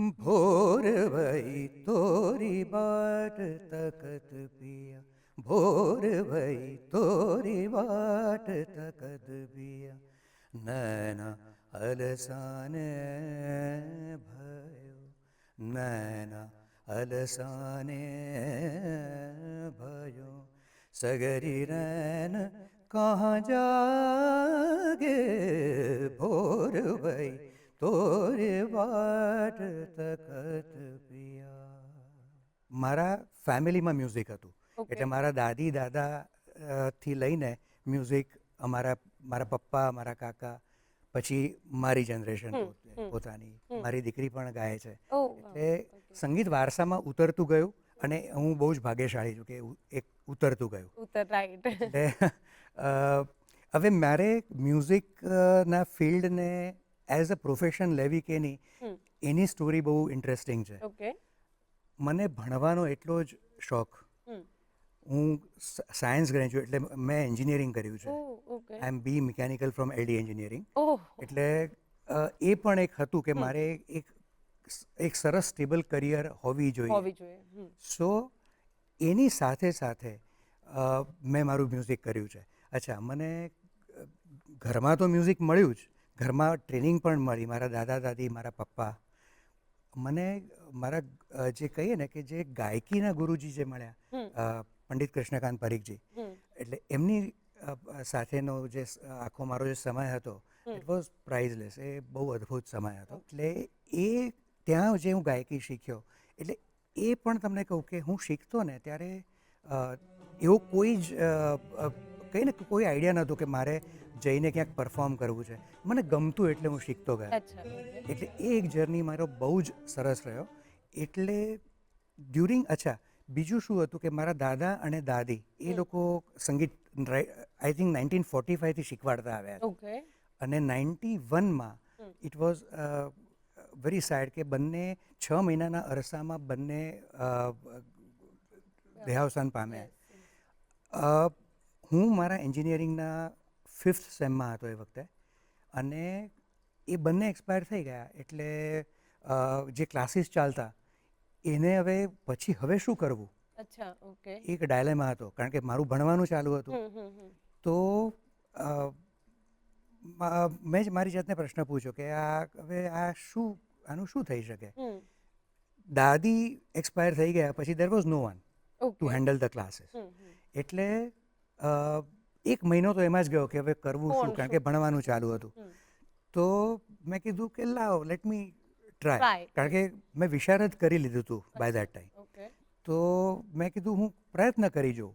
भोर भई तोरी बाट तकत पिया। भोर भई तोरी बाट तकत पिया। नैना अलसान भयो। नैना अलसान भयो। सगरी रैन कहाँ जागे? भोर भई તોરે વાટ તખત પિયા મારા ફેમિલીમાં મ્યુઝિક હતું એટલે મારા દાદી દાદા થી લઈને મ્યુઝિક અમારા મારા પપ્પા મારા કાકા પછી મારી જનરેશન પોતાની મારી દીકરી પણ ગાય છે એટલે સંગીત વારસામાં ઉતરતું ગયું અને હું બહુ જ ભાગ્યશાળી છું કે એક ઉતરતું ગયું એટલે હવે મારે મ્યુઝિકના ફિલ્ડને એઝ અ પ્રોફેશન લેવી કે નહીં એની સ્ટોરી બહુ ઇન્ટરેસ્ટિંગ છે. ઓકે. મને ભણવાનો એટલો જ શોખ. હું સાયન્સ ગ્રેજ્યુએટ એટલે મેં એન્જિનિયરિંગ કર્યું છે. I am B mechanical from LD engineering એટલે એ પણ એક હતું કે મારે એક એક સરસ સ્ટેબલ કરિયર હોવી જોઈએ. સો એની સાથે સાથે મેં મારું મ્યુઝિક કર્યું છે. અચ્છા મને ઘરમાં તો મ્યુઝિક મળ્યું જ. ઘરમાં ટ્રેનિંગ પણ મળી. મારા દાદા દાદી મારા પપ્પા. મને મારા જે કહીએ ને કે જે ગાયકીના ગુરુજી જે મળ્યા પંડિત કૃષ્ણકાંત પરીખજી એટલે એમની સાથેનો જે આખો મારો જે સમય હતો ઇટ વોઝ પ્રાઇઝલેસ એ બહુ અદ્ભુત સમય હતો. એટલે એ ત્યાં જે હું ગાયકી શીખ્યો એટલે એ પણ તમને કહું કે હું શીખતો ને ત્યારે એવો કોઈ જ અ, અ, ને કોઈ આઈડિયા નહોતો કે મારે જઈને ક્યાંક પરફોર્મ કરવું છે. મને ગમતું એટલે હું શીખતો ગયો. એટલે એ એક જર્ની મારો બહુ જ સરસ રહ્યો. એટલે ડ્યુરિંગ અચ્છા બીજું શું હતું કે મારા દાદા અને દાદી એ લોકો સંગીત આઈ થિંક નાઇન્ટીન ફોર્ટી ફાઈવથી શીખવાડતા આવ્યા છે. અને નાઇન્ટી વનમાં ઇટ વોઝ વેરી સેડ કે બંને છ મહિનાના અરસામાં બંને દેહાવસાન પામ્યા. હું મારા એન્જિનિયરિંગના ફિફ્થ સેમમાં હતો એ વખતે અને એ બંને એક્સપાયર થઈ ગયા એટલે જે ક્લાસીસ ચાલતા એને હવે પછી હવે શું કરવું? અચ્છા ઓકે એક ડાયલેમા હતો કારણ કે મારું ભણવાનું ચાલુ હતું. તો મેં જ મારી જાતને પ્રશ્ન પૂછ્યો કે આ હવે આ શું આનું શું થઈ શકે? દાદી એક્સપાયર થઈ ગયા પછી there was no one to handle the classes એટલે એક મહિનો તો એમાં જ ગયો કે હવે કરવું શું? કારણ કે ભણવાનું ચાલુ હતું. તો મેં કીધું કે લાવ લેટ મી ટ્રાય કારણ કે મેં વિશારદ કરી લીધું હતું બાય દેટ ટાઈમ તો મેં કીધું હું પ્રયત્ન કરી જોઉં.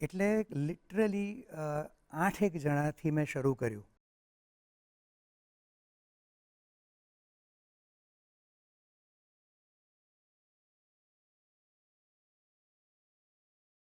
એટલે લિટરલી આઠ એક જણાથી મેં શરૂ કર્યું.